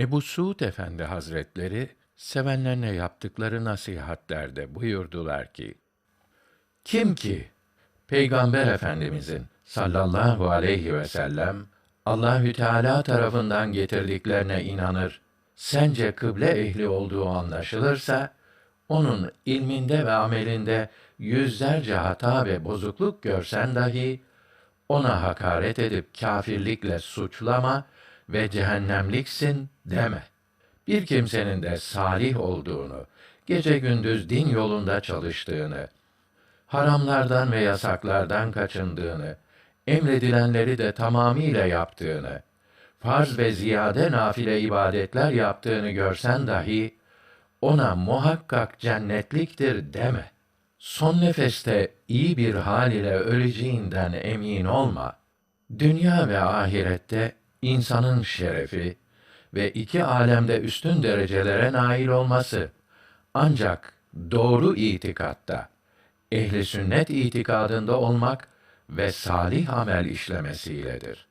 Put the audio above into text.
Ebu Suud Efendi Hazretleri sevenlerine yaptıkları nasihatlerde buyurdular ki: Kim ki Peygamber Efendimizin sallallahu aleyhi ve sellem Allahü Teala tarafından getirdiklerine inanır, sence kıble ehli olduğu anlaşılırsa onun ilminde ve amelinde yüzlerce hata ve bozukluk görsen dahi ona hakaret edip kâfirlikle suçlama ve cehennemliksin deme. Bir kimsenin de salih olduğunu, gece gündüz din yolunda çalıştığını, haramlardan ve yasaklardan kaçındığını, emredilenleri de tamamıyla yaptığını, farz ve ziyade nafile ibadetler yaptığını görsen dahi, ona muhakkak cennetliktir deme. Son nefeste iyi bir hal ile öleceğinden emin olma. Dünya ve ahirette insanın şerefi ve iki alemde üstün derecelere nail olması ancak doğru itikatta, ehli sünnet itikadında olmak ve salih amel işlemesiyledir.